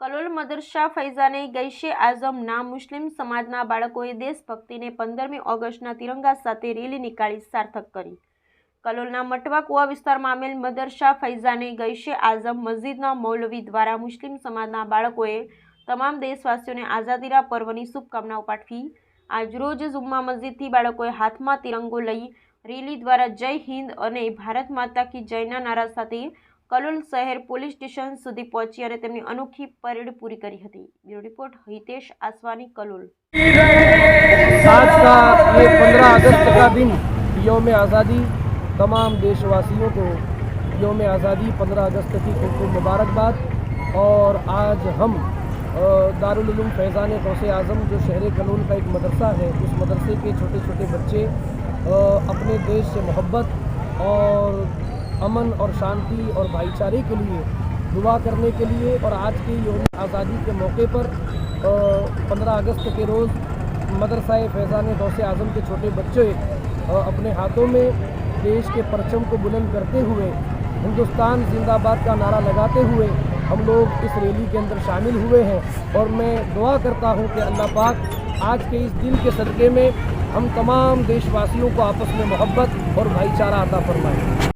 કલોલ મદરસા ફૈઝાને ગૈશે આઝમના મુસ્લિમ સમાજના બાળકોએ દેશભક્તિને પંદરમી ઓગસ્ટના તિરંગા સાથે રેલી નીકાળી સાર્થક કરી. કલોલના મટવા કુવા વિસ્તારમાં આવેલ મદરસા ફૈઝાને ગૈશે આઝમ મસ્જિદના મૌલવી દ્વારા મુસ્લિમ સમાજના બાળકોએ તમામ દેશવાસીઓને આઝાદીના પર્વની શુભકામનાઓ પાઠવી. આજરોજ ઝુમ્મા મસ્જિદથી બાળકોએ હાથમાં તિરંગો લઈ રેલી દ્વારા જય હિન્દ અને ભારત માતા કી જયના નારા સાથે કલોલ શહેર પોલીસ સ્ટેશન સુધી પહોંચી અને તેમની અનોખી પરેડ પૂરી કરી હતી બ્યુરો રિપોર્ટ હિતેશ આસવાની કલોલ आज का ये पंद्रह अगस्त का दिन योम आज़ादी तमाम देशवासियों को योम आज़ादी पंद्रह अगस्त की खूब खूब मुबारकबाद और आज हम अ, दारुल उलूम फैज़ान गौसे आज़म जो शहर कनून का एक मदरसा है उस मदरसे के छोटे छोटे बच्चे अ, अपने देश से मोहब्बत और अमन और शांति और भाईचारे के लिए, दुआ करने के लिए और आज के योम आज़ादी के मौके पर पंद्रह अगस्त के रोज़ मदरसा फैज़ान गौसे आज़म के छोटे बच्चे अपने हाथों में देश के परचम को बुलंद करते हुए, हिंदुस्तान जिंदाबाद का नारा लगाते हुए हम लोग इस रैली के अंदर शामिल हुए हैं। और मैं दुआ करता हूँ कि अल्लाह पाक आज के इस दिन के सदक़े में हम तमाम देशवासियों को आपस में मोहब्बत और भाईचारा अता फरमाए।